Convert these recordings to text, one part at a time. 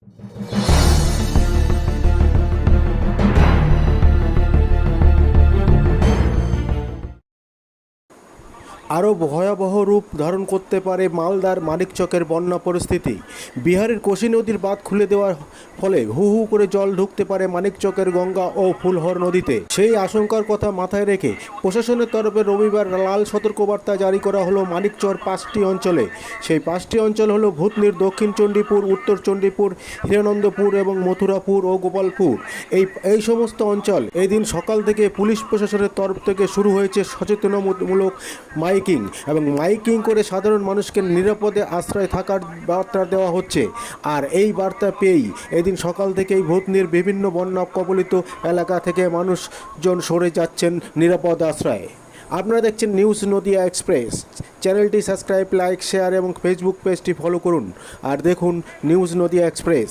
you আরও ভয়াবহ রূপ ধারণ করতে পারে মালদার মানিকচকের বন্যা পরিস্থিতি। বিহারের কোশি নদীর বাঁধ খুলে দেওয়ার ফলে হু হু করে জল ঢুকতে পারে মানিকচকের গঙ্গা ও ফুলহর নদীতে। সেই আশঙ্কার কথা মাথায় রেখে প্রশাসনের তরফে রবিবার লাল সতর্কবার্তা জারি করা হলো মানিকচর পাঁচটি অঞ্চলে। সেই পাঁচটি অঞ্চল হলো ভূতনির দক্ষিণ চণ্ডীপুর, উত্তর চণ্ডীপুর, হিরানন্দপুর এবং মথুরাপুর ও গোপালপুর। এই এই সমস্ত অঞ্চল এই দিন সকাল থেকে পুলিশ প্রশাসনের তরফ থেকে শুরু হয়েছে সচেতনমূলক মাইকিং এবং মাইকিং করে সাধারণ মানুষকে নিরাপদে আশ্রয় থাকার বার্তা দেওয়া হচ্ছে। আর এই বার্তা পেয়েই এদিন সকাল থেকেই ভূতনির বিভিন্ন বন্যা কবলিত এলাকা থেকে মানুষজন সরে যাচ্ছেন নিরাপদ আশ্রয়ে। আপনারা দেখছেন নিউজ নদিয়া এক্সপ্রেস। চ্যানেলটি সাবস্ক্রাইব, লাইক, শেয়ার এবং ফেসবুক পেজটি ফলো করুন। আর দেখুন নিউজ নদিয়া এক্সপ্রেস।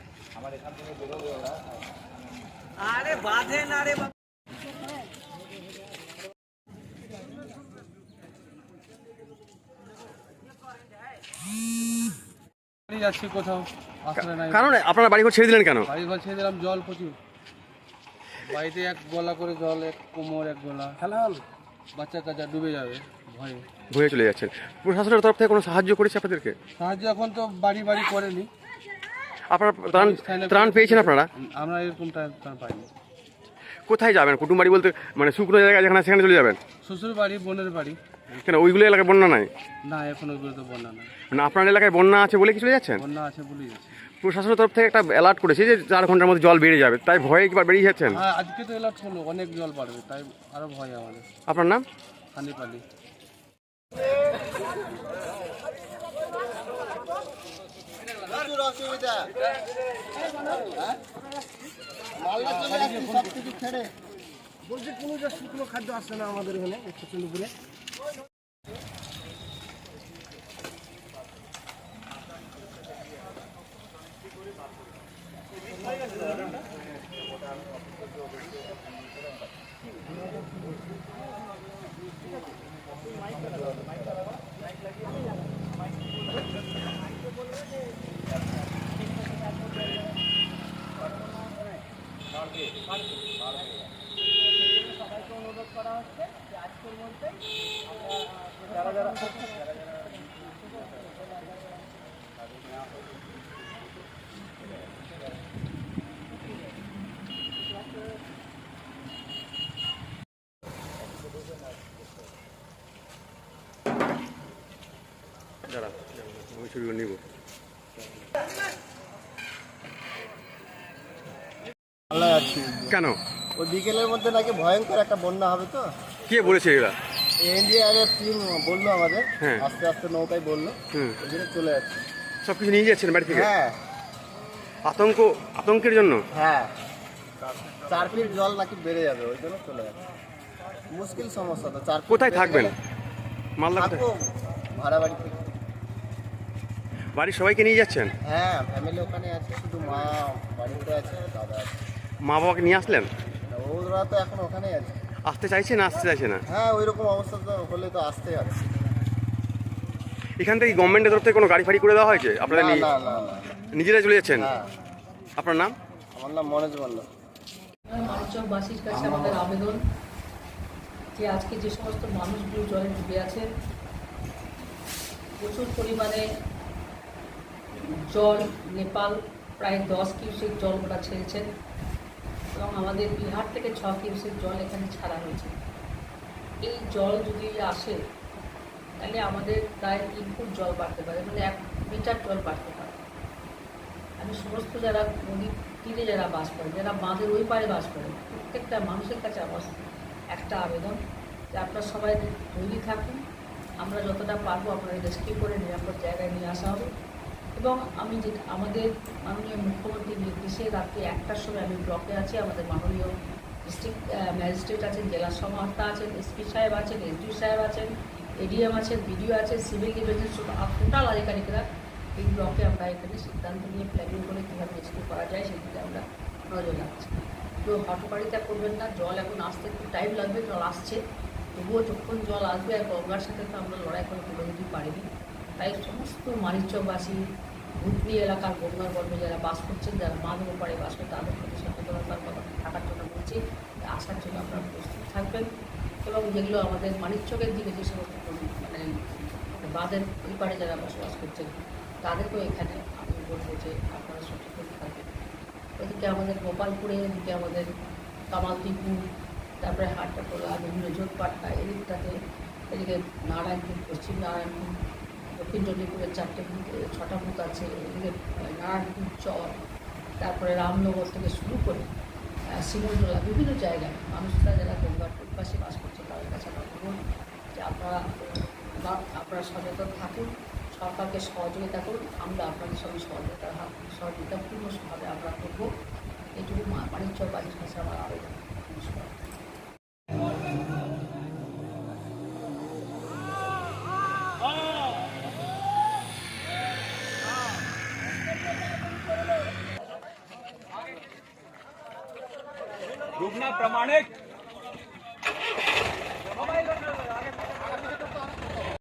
আমার এখান থেকে বেরোবে ওরা আরে বাঁধে না রে বাড়ি যাচ্ছি কোথাও আশ্রয় নাই। কারণ আপনারা বাড়িঘর ছেড়ে দিলেন কেন? বাড়ি ঘর ছেড়ে দিলাম জল প্রচুর। বাড়িতে এক গলা করে জল এক কোমর এক গলা। খেলা বাচ্চা কাচ্চা ডুবে যাবে ভয়ে। ভয়ে চলে যাচ্ছেন। প্রশাসনের তরফ থেকে কোনো সাহায্য করেছে আপনাদেরকে? সাহায্য এখন তো বাড়ি বাড়ি করেনি। আপনারা ত্রাণ ত্রাণ পেয়েছেন আপনারা? আমরা এরকম টা- টা পাইনি। কোথায় যাবেন? কুটুম বাড়ি বলতে মানে শুকনো জায়গা যেখানে সেখানে চলে যাবেন? শ্বশুর বাড়ি বোনের বাড়ি। কেন ওইগুলো এলাকায় বন্যা নাই? না এখন ওইগুলো তো বন্যা না মানে আপনার এলাকায় বন্যা আছে বলে কি চলে যাচ্ছেন? বন্যা আছে বলেই যাচ্ছে। প্রশাসনের তরফ থেকে একটা অ্যালার্ট করেছে যে চার ঘণ্টার মধ্যে জল বেড়ে যাবে তাই ভয়ে একবার বেরিয়ে যাচ্ছেন? হ্যাঁ আজকে তো এলাচ হলো অনেক জল বাড়বে তাই আরও ভয় আমাদের। আপনার নাম? অসুবিধা বলছি কোনো যে শুকনো খাদ্য আসছে না আমাদের এখানে উত্তর চন্দ্রপুরে হানি পালি দাঁড়া আমি ছবিগুলো নিব। আল্লাহ আছি। কেন? ওই বিকেলের মধ্যে নাকি ভয়ঙ্কর একটা বন্যা হবে তো। কে বলেছে এরা? এনডিআরএফ টিম বলল আমাদের হ্যাঁ। আস্তে আস্তে নৌকায় বলল হুম। ওই জন্য চলে যাচ্ছে। সব কিছু নিয়ে যাচ্ছেন বাড়ি থেকে? হ্যাঁ। আতঙ্ক আতঙ্কের জন্য? হ্যাঁ। চার ফিট জল নাকি বেড়ে যাবে ওই জন্য চলে যাচ্ছে। মুশকিল সমস্যা তো চার feet কোথায় বেড়ে থাকবেন? গেলে। মালদা কোথায়? থাকব ভাড়া বাড়ি থেকে। বাড়ির সবাইকে নিয়ে যাচ্ছেন? হ্যাঁ ফ্যামিলি ওখানে আছে শুধু মা বাড়িতে আছে দাদা আছে। মা বাবাকে নিয়ে আসলেন? ওরা তো এখন ওখানেই আছে। আসতে চাইছে না আসতে চাইছে না? হ্যাঁ ওই রকম অবস্থা তো হলে তো আসতেই হবে। এখান থেকে গভর্নমেন্টের তরফ থেকে কোনো গাড়ি ফাড়ি করে দেওয়া হয়েছে? আপনারা না নিয়ে- না না না। চলে যাচ্ছেন? হ্যাঁ। আপনার নাম? আমার নাম মনোজ মল্ল মানিকচকবাসীর কাছে আমাদের আবেদন যে আজকে যে সমস্ত মানুষগুলো জলে ডুবে আছে প্রচুর পরিমাণে জল নেপাল প্রায় দশ কিউসেক জল ওরা ছেড়েছেন। এবং আমাদের বিহার থেকে ছ কিউসেক জল এখানে ছাড়া হয়েছে। এই জল যদি আসে, তাহলে আমাদের প্রায় তিন ফুট জল বাড়তে পারে মানে এক মিটার জল বাড়তে পারে। আমি সমস্ত যারা নদীর তীরে যারা বাস করে, যারা বাঁধের ওই পারে বাস করে, প্রত্যেকটা মানুষের কাছে আমার একটা আবেদন যে আপনারা সবাই তৈরি থাকুন, আমরা যতটা পারব আপনাদের রেস্কিউ করে নিরাপদ জায়গায় নিয়ে আসা হবে। এবং আমি যে আমাদের মাননীয় মুখ্যমন্ত্রীর নির্দেশে রাত্রি একটার সময় আমি ব্লকে আছি, আমাদের মাননীয় ডিস্ট্রিক্ট ম্যাজিস্ট্রেট আছেন, জেলা সমাহর্তা আছেন, এসপি সাহেব আছেন এসডিও সাহেব আছেন, এডিএম আছেন, বিডিও আছেন, সিভিল ডিভিশন টোটাল আধিকারিকরা এই ব্লকে আমরা এখানে সিদ্ধান্ত নিয়ে প্ল্যানিং করে কীভাবে রেস্কিউ করা যায় সেদিকে আমরা নজর রাখছি। তো হটকারিতা করবেন না, জল এখন আসতে একটু টাইম লাগবে, জল আসছে, তবুও যখন জল আসবে আর গঙ্গার সাথে তো আমরা লড়াই করে তুলে দিতে পারিনি। তাই সমস্ত মানিকচকবাসী ভুতনি এলাকার গর্ভে যারা বাস করছেন, যারা মাঝ ওপারে বাস করছেন তাদের প্রতি সচেতনতার কথা থাকার জন্য বলছি আসার জন্য আপনারা প্রস্তুত থাকবেন। এবং যেগুলো আমাদের মানিকচকের দিকে যে সমস্ত মানে বাঁধের ওই পারে যারা বসবাস করছেন, তাদেরকেও এখানে আমি বলব যে আপনারা সচেতন থাকবেন। এদিকে আমাদের গোপালপুরে, এদিকে আমাদের কামালতিপুর তারপরে হাটটা হাট্টাটোলা বিভিন্ন জোটপাট্টা, এদিকটাতে, এদিকে নারায়ণপুর, পশ্চিম নারায়ণপুর দক্ষিণ চণ্ডীপুরের চারটে বুথ ছটা বুথ আছে এদিকে নারায়ণপুর চর তারপরে রামনগর থেকে শুরু করে আহ, বিভিন্ন জায়গায় মানুষরা যারা গঙ্গার পাশে বাস করছে তাদের কাছে আমার বলুন যে আপনারা আপনারা সচেতন থাকুন সরকারকে সহযোগিতা করুন আমরা আপনাদের সঙ্গে সহযোগিতা সহযোগিতাপূর্ণভাবে আমরা করব। এইটুকু বাণিজ্য বাড়ির কাছে আমার আবেদন। নমস্কার। रुकना प्रमाणिक